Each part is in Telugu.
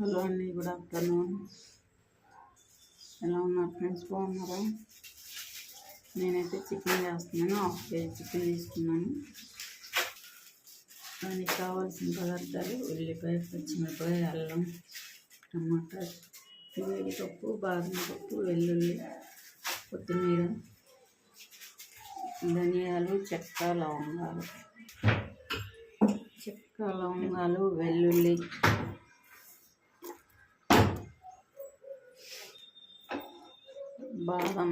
హలో అండి గుడ్ ఆఫ్టర్నూన్. ఎలా ఉన్నారు ఫ్రెండ్స్? బాగున్నారా? నేనైతే చికెన్ చేస్తున్నాను హాఫ్ కేజీ చికెన్ తీసుకున్నాను. దానికి కావాల్సిన పదార్థాలు ఉల్లిపాయ పచ్చిమిరపాయ అల్లం టమాటా వేడిపప్పు బాదం పప్పు వెల్లుల్లి కొత్తిమీర ధనియాలు చెక్క లవంగాలు. చెక్క లవంగాలు వెల్లుల్లి బాదం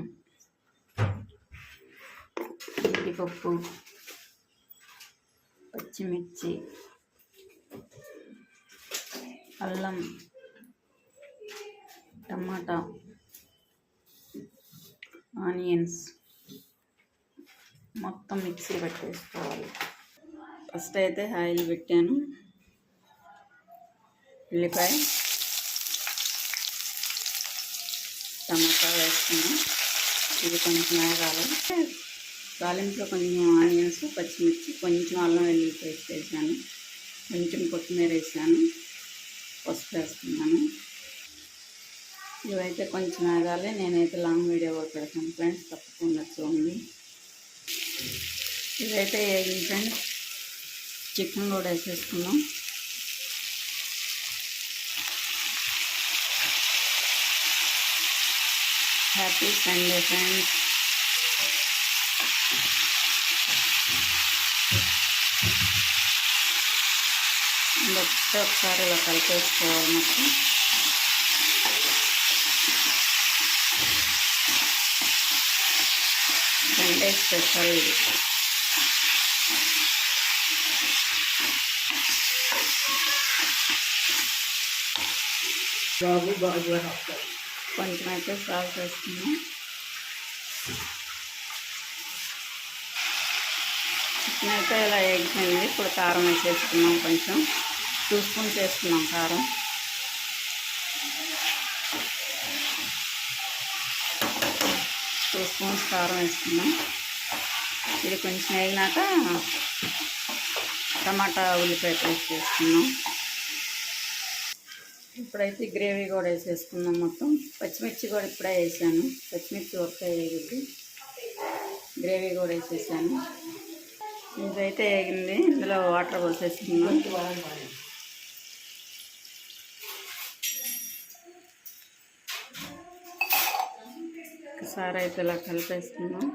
జీడిపప్పు పచ్చిమిర్చి అల్లం టమాటా ఆనియన్స్ మొత్తం మిక్సీ పట్టేసుకోవాలి. ఫస్ట్ అయితే ఆయిల్ పెట్టాను. ఉల్లిపాయ టమాటా వేసుకున్నాం. ఇది కొంచెం వేగాలి. గాలింపులో కొంచెం ఆనియన్స్ పచ్చిమిర్చి కొంచెం అల్లం వెల్లుల్లి పేస్ట్ వేసాను. కొంచెం కొత్తిమీర వేసాను. పసుపు వేస్తున్నాను ఇవైతే కొంచెం వేగాలి. నేనైతే లాంగ్ వీడియో కూడా పెడతాను ఫ్రెండ్స్. తప్పకుండా చూడండి. ఇదైతే వేగింది ఫ్రెండ్స్? చికెన్ కూడా వేసేసుకున్నాం. హ్యాపీ సండే ఫ్రెండ్స్ మొత్తం ఒకసారి ఇలా కలిపేసుకోవాలి మొత్తం సండే స్పెషల్ ఇది బాబు బాబు అని వస్తారు కొంచెం అయితే సాల్ట్ వేసుకున్నాం. చికెన్ అయితే ఇలా వేగిపోయింది ఇప్పుడు కారం వేసేసుకున్నాం కొంచెం. టూ స్పూన్స్ వేసుకున్నాం కారం. టూ స్పూన్స్ కారం వేసుకున్నాం. ఇది కొంచెం వేగినాక టమాటా ఉల్లిపాయ పేస్ట్ వేసుకున్నాం. ఇప్పుడైతే గ్రేవీ కూడా వేసేసుకుందాం మొత్తం. పచ్చిమిర్చి కూడా ఇప్పుడే వేసాను. పచ్చిమిర్చి వర్క్ వేగింది గ్రేవీ కూడా వేసేసాను. ఇదైతే వేగింది. ఇందులో వాటర్ పోసేసుకుందాం. ఒకసారి అయితే ఇలా కలిపేసుకుందాం.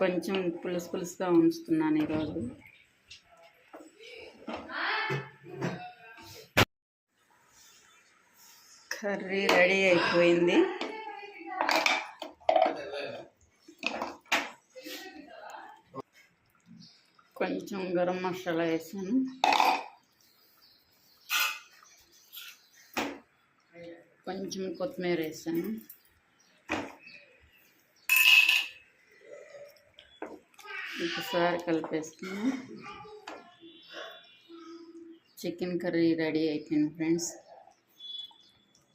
కొంచెం పులుసు పులుసుగా ఉంచుతున్నాను ఈరోజు. కర్రీ రెడీ అయిపోయింది. కొంచెం గరం మసాలా వేసాను. కొంచెం కొత్తిమీర వేసాను. ఒకసారి కలిపేస్తున్నాను చికెన్ కర్రీ రెడీ అయిపోయింది ఫ్రెండ్స్.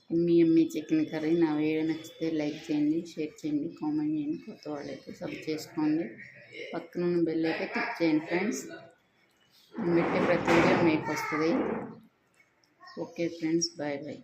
మీ ఎమ్మి చికెన్ కర్రీ. నా వీడియో నచ్చితే లైక్ చేయండి షేర్ చేయండి కామెంట్ చేయండి. కొత్త వాళ్ళైతే సబ్ చేసుకోండి. పక్కన ఉన్న బెల్ అయితే క్లిక్ చేయండి ఫ్రెండ్స్. పెట్టే ప్రతి వీడియో మీకు వస్తుంది. Okay friends bye bye.